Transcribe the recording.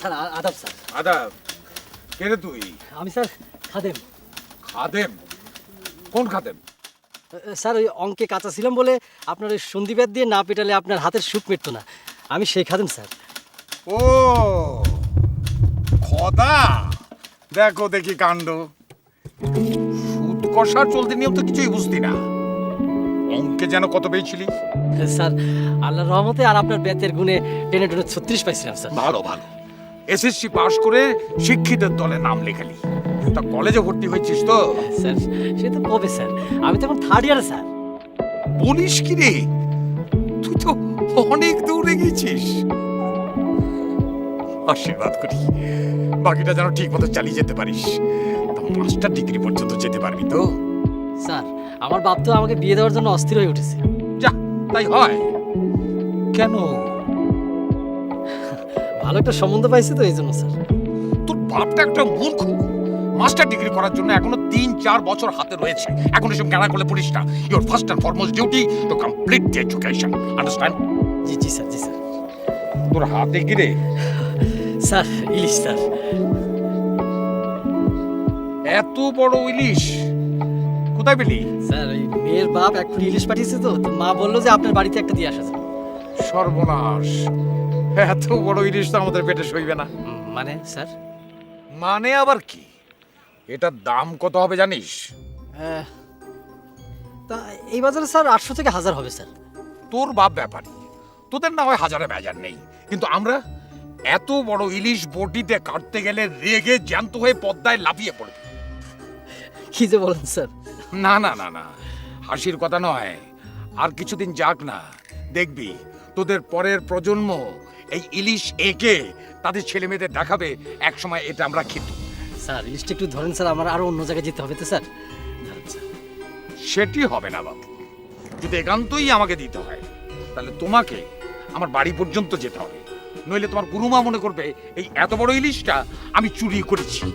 Sir আদাব sir. আদাব কে রে তুই? আমি স্যার খাদেম। খাদেম? কোন খাদেম? স্যার ওই অঙ্কে কাঁচা ছিলাম বলে আপনার ওই সন্ধিব্যাদ দিয়ে না পেটালে আপনার হাতের সুখ মিটতো না। আমি সেই খাদেম স্যার। ও খদা! দেখো দেখি কাণ্ড। সুদ কষার চলতে নিয়ম তো কিছুই বুঝতি না। অঙ্কে যেন কত পেয়েছিলি? স্যার আল্লাহর রহমতে আর আপনার বেতের গুণে টেনে টেনে ছত্রিশ পাইছিলাম স্যার। ভালো ভালো। এসএসসি পাশ করে শিক্ষিতের দলে নাম লেখালি। তা কলেজে ভর্তি হয়েছিস তো? স্যার সে তো কবে স্যার? আমি তো এখন থার্ড ইয়ারে স্যার। বলিস কি রে? তুই তো অনেক দূরে গেছিস। আশীর্বাদ করি। বাকিটা যেন ঠিক মতো চালিয়ে যেতে পারিস। মাস্টার ডিগ্রি পর্যন্ত যেতে পারবি তো? স্যার আমার বাপ তো আমাকে বিয়ে দেওয়ার জন্য অস্থির হয়ে উঠেছে। যা তাই হয়। কেন? ভালো একটা সম্বন্ধ পাইছে তো এই জন্য স্যার। তোর বাপটা একটা মূর্খ। মাস্টার ডিগ্রি করার জন্য এখনও তিন চার বছর হাতে রয়েছে। এখন এসব কেনা করলে পড়িস না। Your first and foremost duty to complete the education understand জি জি স্যার জি স্যার। তোর হাতে কি রে? স্যার ইলিশ স্যার। এত বড় ইলিশ। কোথায় পেলি? স্যার ওই মেয়ের বাপ এক ইলিশ পাঠিয়েছে তো মা বলল যে আপনার বাড়িতে একটা দিয়ে আসা। সর্বনাশ। এত বড় ইলিশ তো আমাদের পেটে সইবে না। মানে স্যার? মানে আবার কি? এটার দাম কত হবে জানিস? আহ, তা এই বাজারে স্যার আটশো থেকে হাজার হবে স্যার। তোর বাপ ব্যাপারী। তোদের না হয় হাজারে বেজার নেই। কিন্তু আমরা এত বড় ইলিশ বটিতে কাটতে গেলে রেগে জ্যান্ত হয়ে পদ্মায় লাফিয়ে পড়বে কি যে বলেন স্যার। না না না না। হাসির কথা নয়। আর কিছুদিন যাক না। দেখবি তোদের পরের প্রজন্ম এই ইলিশ এঁকে তাদের ছেলে মেয়েদের দেখাবে এক সময় এটা আমরা খেত। স্যার ইলিশটা একটু ধরেন স্যার আমার আরও অন্য জায়গায় যেতে হবে তো স্যার। স্যার। সেটি হবে না বাবু। যদি একান্তই আমাকে দিতে হয় তাহলে তোমাকে আমার বাড়ি পর্যন্ত যেতে হবে। নইলে তোমার গুরুমা মনে করবে এই এত বড় ইলিশটা আমি চুরি করেছি।